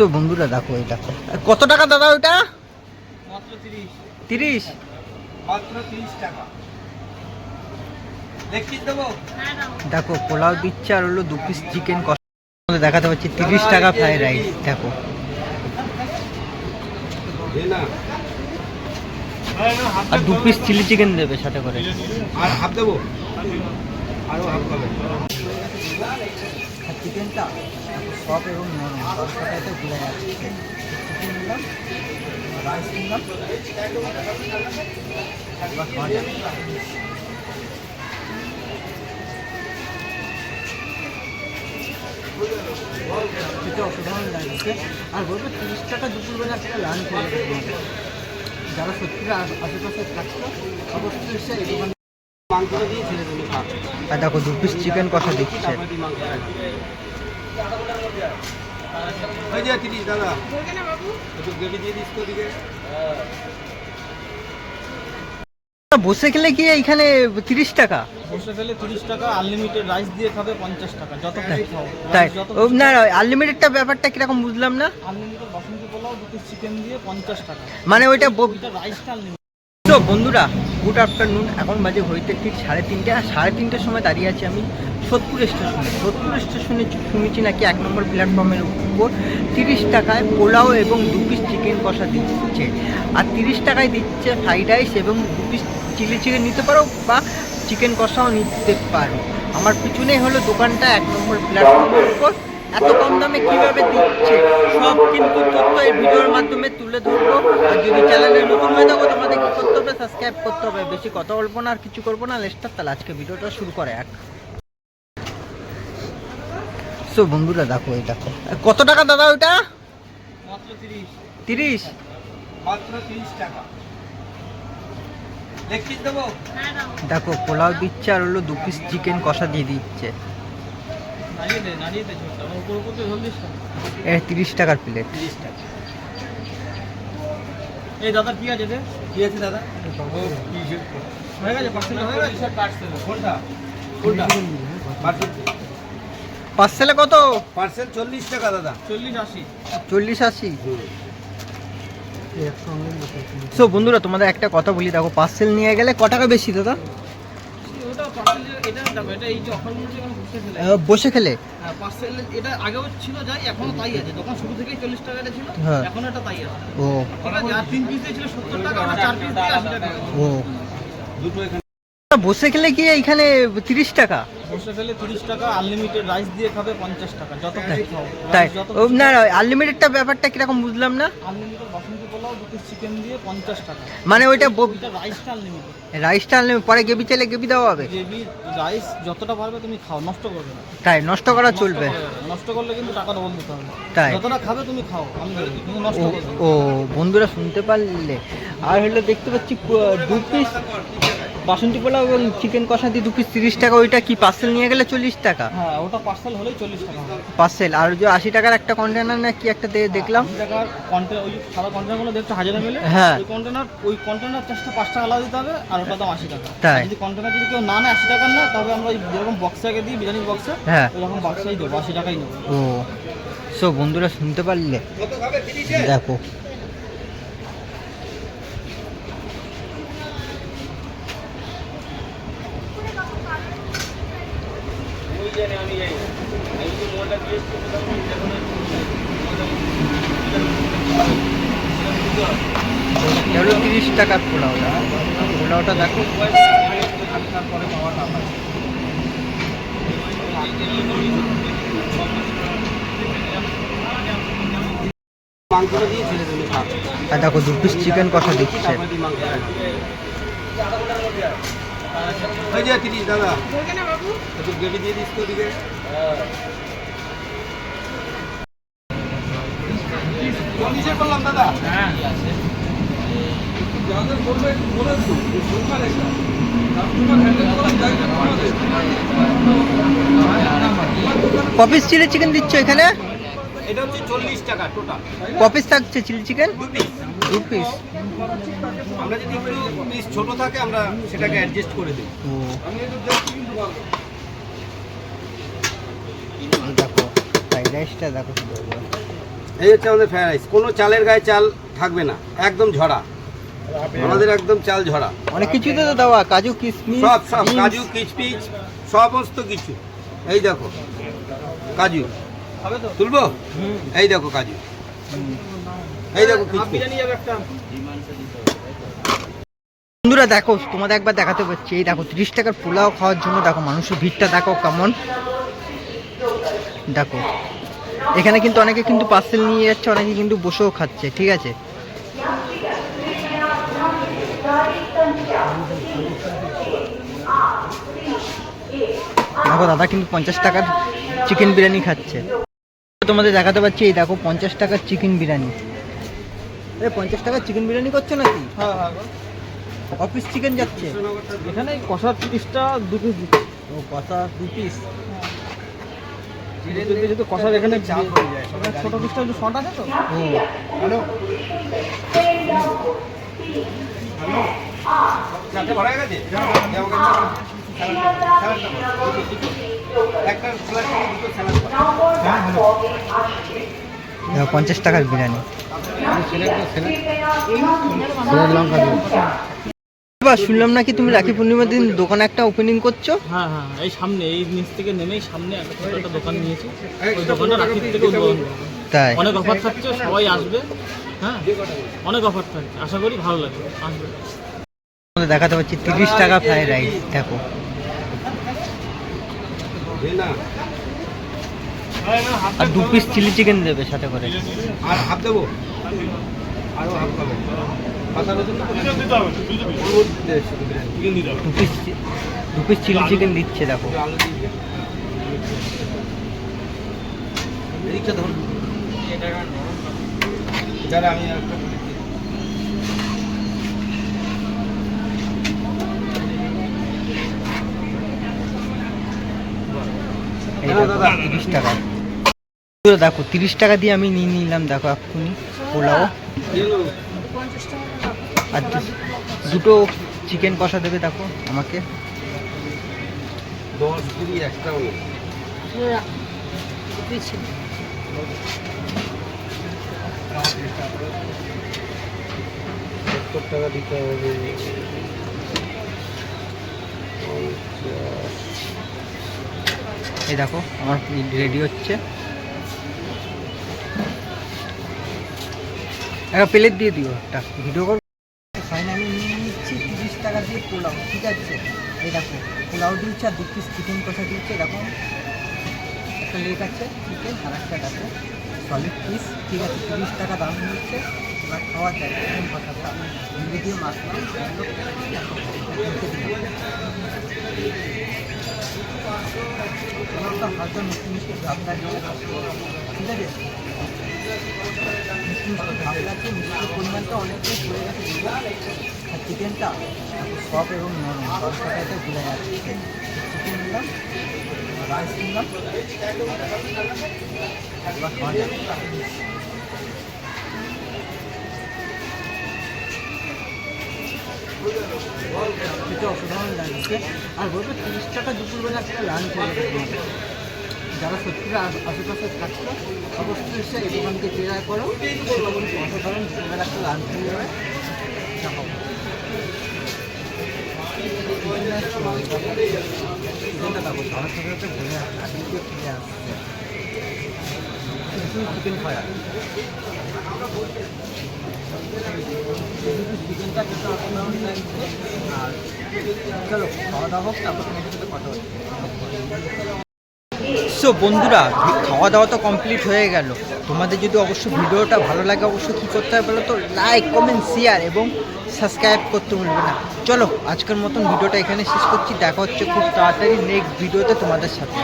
So বন্ধুরা দেখো এই দেখো। কত টাকা দাদা ওইটা? তিরিশ। দেখো পোলাও দিচ্ছে আর হলো দু পিস চিকেন দেখাতে পাচ্ছি তিরিশ টাকা ফ্রাইড রাইস দেখো। আর দু পিস চিলি চিকেন দেবে সাথে করে। আর হাফ দেবো? আরও হাফ আর চিকেনটা সব এবং নরম তরকারিতে ভুলে যাচ্ছে চিকেন নিলাম। রাইস নিলাম আর বলব তিরিশ টাকা দুপুরবেলা একটা লাঞ্চ হয়ে যারা সত্যি আশেপাশে থাকতো অবশ্যই এসে এই দোকানে আর দেখো দু পিস চিকেন কষা দিচ্ছে ওই যে তিরিশ দাদা। গ্রেভি দিয়ে দিস তো দিকে বসে খেলে কি এইখানে তিরিশ টাকা? বসে ফেলে তিরিশ টাকা আনলিমিটেড রাইস দিয়ে খাবে পঞ্চাশ টাকা যত তাই ও, না আনলিমিটেডটা ব্যাপারটা কীরকম বুঝলাম না? আনলিমিটেড বাসন্তী পোলাও দুটো চিকেন দিয়ে পঞ্চাশ টাকা। মানে ওইটা রাইসটা তো বন্ধুরা গুড আফটারনুন এখন বাজে হইতে ঠিক সাড়ে তিনটে, আর সাড়ে তিনটের সময় দাঁড়িয়ে আছি আমি সোদপুর স্টেশনে। সোদপুর স্টেশনে শুনেছি নাকি এক নম্বর প্ল্যাটফর্মের উপর তিরিশ টাকায় পোলাও এবং দু পিস চিকেন কষা দিচ্ছে। আর তিরিশ টাকায় দিচ্ছে ফ্রাইড রাইস এবং দু পিস চিলি চিকেন নিতে পারো বা চিকেন কষাও নিতে পারো। আমার পিছনেই হলো দোকানটা এক নম্বর প্ল্যাটফর্মের উপর। এত কম দামে কীভাবে দিচ্ছে সব কিন্তু তথ্য এই ভিডিওর মাধ্যমে তুলে ধরবো। আর যদি চ্যানেলে নতুন হয়ে থাকো তোমাদের কি করতে হবে? সাবস্ক্রাইব করতে হবে। বেশি কথা বলব না আর কিছু করব না লেস্টার তাহলে আজকে ভিডিওটা শুরু করে এক। সো বন্ধুরা দেখো এই দেখো। কত টাকা দাদা ওইটা? তিরিশ। মাত্র টাকা। দেখো পোলাও দিচ্ছে আর হলো দু পিস চিকেন কষা দিয়ে দিচ্ছে। তিরিশ টাকার প্লেট তিরিশ টাকা। এই দাদা কি আছে কি আছে দাদা? হয়ে গেছে পার্সেল হয়ে গেছে? কোনটা? কোনটা? পার্সেল পার্সেলে কত? পার্সেল চল্লিশ টাকা দাদা। চল্লিশ আশি। চল্লিশ আশি? সো বন্ধুরা তোমাদের একটা কথা বলি দেখো পার্সেল নিয়ে গেলে ক টাকা বেশি দাদা ওটা পার্সেল এটা দেখো এটা এই যে অফার মধ্যে এখন বসে ফেলে আহ, বসে খেলে হ্যাঁ এটা আগেও ছিল যাই এখনও তাই আছে। দোকান শুরু থেকেই চল্লিশ টাকা ছিল হ্যাঁ। এখন এটা তাই আছে। ও। ঠিক আছে আর তিন পিস ছিল সত্তর টাকা চার পিস টাকা ও। দুটো এখানে বসে খেলে কি এইখানে তিরিশ টাকা? বসে ফেলে তিরিশ টাকা আনলিমিটেড রাইস দিয়ে খাবে পঞ্চাশ টাকা যত তাই না আনলিমিটেডটা ব্যাপারটা কীরকম বুঝলাম না? আনলিমিটেড দুটো চিকেন দিয়ে পঞ্চাশ টাকা। মানে ওইটা রাইসটা আনলিমিটেড রাইসটা আনলিমিটেড পরে গেবি চাইলে গেবি দেওয়া হবে? গেবি রাইস যতটা পারবে তুমি খাও নষ্ট করবে না। তাই নষ্ট করা চলবে। নষ্ট করলে কিন্তু টাকা ডবল দিতে হবে। তাই। যতটা খাবে তুমি খাও আমি কিন্তু নষ্ট করবে ও বন্ধুরা শুনতে পারলে। আর হলে দেখতে পাচ্ছি দু পিস বাসন্তী পোলাও এবং চিকেন কষা দিয়ে দু পিস তিরিশ টাকা ওইটা কি পার্সেল নিয়ে গেলে চল্লিশ টাকা? হ্যাঁ ওটা পার্সেল হলেই চল্লিশ টাকা পার্সেল আর যে আশি টাকার একটা কন্টেনার না কি একটা দিয়ে দেখলাম? আশি টাকার কন্টেনার ওই সাদা কন্টেনারগুলো হাজারে মিলে? হ্যাঁ। ওই কন্টেনার ওই কন্টেনার চার্জটা পাঁচ টাকা আলাদা দিতে হবে আর ওটার দাম আশি টাকা। তাই? যদি কন্টেনার যদি কেউ না নেয় আশি টাকার না তবে আমরা যেরকম বক্সে আগে দিই বিরিয়ানির বক্সে হ্যাঁ। ওইরকম বক্সেই দেবো আশি টাকাই নেব। ও সো বন্ধুরা শুনতে পারলে? দেখো। হলো তিরিশ টাকার পোলাওটা পোলাওটা দেখো। পাওয়াটা আর দেখো দু পিস চিকেন কষা দিচ্ছে। তিরিশ দাদা। গ্রেভি দিয়ে দিস তো দিকে চল্লিশে করলাম দাদা কপিস চিলি চিকেন দিচ্ছ এখানে? এটা হচ্ছে চল্লিশ টাকা টোটাল কপিস থাকছে চিলি চিকেন দু পিস আমরা যদি একটু পিস ছোট থাকে আমরা সেটাকে অ্যাডজাস্ট করে দিই। ও। এই দেখো ফ্রাইড রাইসটা দেখো। এই হচ্ছে আমাদের ফ্রাইড রাইস কোনো চালের গায়ে চাল থাকবে না। একদম ঝরা। আমাদের একদম চাল ঝরা। অনেক কিছুই তো দেওয়া। কাজু কিশমিশ সব সব। কাজু কিচপিচ সমস্ত কিছু। এই দেখো। কাজু। হবে তো? তুলবো? এই দেখো কাজু। এই দেখো বন্ধুরা দেখো তোমাদের একবার দেখাতে পাচ্ছি এই দেখো তিরিশ টাকার পোলাও খাওয়ার জন্য দেখো মানুষের ভিড়টা দেখো কেমন। দেখো। এখানে কিন্তু অনেকে কিন্তু পার্সেল নিয়ে যাচ্ছে অনেকে কিন্তু বসেও খাচ্ছে ঠিক আছে? দেখো দাদা কিন্তু পঞ্চাশ টাকার চিকেন বিরিয়ানি খাচ্ছে। তোমাদের দেখাতে পাচ্ছি এই দেখো পঞ্চাশ টাকার চিকেন বিরিয়ানি। পঞ্চাশ টাকার চিকেন বিরিয়ানি করছ নাকি? হ্যাঁ হ্যাঁ অফিস চিকেন যাচ্ছে। এখানে কষা পিসটা দু পিস ও কষা দু পিস কষার এখানে চাপ হয়ে যায়, ছোট পিসটা একটু শর্ট আছে তো? হ্যালো? ভরা গেছে। হ্যাঁ পঞ্চাশ টাকার বিরিয়ানি। লঙ্কা বা শুনলাম নাকি তুমি রাখি পূর্ণিমার দিন দোকানে একটা ওপেনিং করছ? হ্যাঁ হ্যাঁ এই সামনে এই নিচ থেকে নেমেই সামনে একটা ছোট একটা দোকান নিয়েছি। ওই দোকানটা রাখির থেকে উদ্বোধন করব। তাই? অনেক অফার থাকছে সবাই আসবে হ্যাঁ অনেক অফার থাকছে। আশা করি ভালো লাগবে আসবে। তোমাদের দেখাতে পাচ্ছি তিরিশ টাকা ফ্রাইড রাইস দেখো। আর দু পিস চিলি চিকেন দেবে সাথে করে। আর হাফ দেবো? আরও হাফ দে পিস চিলি চিকেন দিচ্ছে দেখো। আমি তিরিশ টাকা। দেখো তিরিশ টাকা দিয়ে আমি নিয়ে নিলাম দেখো এক্ষুনি পোলাও। আর দুটো চিকেন কষা দেবে দেখো আমাকে। দশ কুড়ি একটাও নেই সত্তর টাকা দিতে হবে। এই দেখো আমার রেডি হচ্ছে। একটা প্লেট দিয়ে দিও একটা ভিডিও করব ফাইনালি নিয়ে নিচ্ছি, তিরিশ টাকা দিয়ে পোলাও, ঠিক আছে? দেখো, পোলাও দিচ্ছে আর দু পিস চিকেন কষা দিচ্ছে এরকম একটা লেগ আছে চিকেন আর একটা দেখো সলিড পিস ঠিক আছে? তিরিশ টাকা দাম নিচ্ছে, এবার খাওয়া যায় চিকেন কষাটা ভিডিও দিয়ে মাখলাম এগুলো কিনতে দিলাম। আমার তো হালকা মিষ্টি ঠিক আছে? মিষ্টি লাগছে মিষ্টির পরিমাণটা অনেকটাই পড়ে গেছে? আর চিকেনটা সব এবং নরম মাংসটাতে ভুলে যাচ্ছে চিকেন নিলাম রাইস নিলাম এবার খাওয়া যাবে সেটা অসাধারণ লাগছে আর বলব তিরিশ টাকা দুপুরবেলা একটা লাঞ্চ তোমাদের। যারা সত্যি আশেপাশে থাকছো, অবশ্যই এসে এই দোকানকে ট্রাই করো। কিন্তু অসাধারণ একটা চিকেনটা খেতে অসাধারণ আর চলো, খাওয়া দাওয়া হোক, তারপর তোমাদের সাথে কথা সো বন্ধুরা খাওয়া দাওয়া তো কমপ্লিট হয়ে গেল। তোমাদের যদি অবশ্যই ভিডিওটা ভালো লাগে, অবশ্যই কী করতে হবে বলো তো? লাইক কমেন্ট শেয়ার এবং সাবস্ক্রাইব করতে ভুলবে না। চলো, আজকের মতন ভিডিওটা এখানে শেষ করছি। দেখা হচ্ছে খুব তাড়াতাড়ি নেক্সট ভিডিওতে তোমাদের সাথে।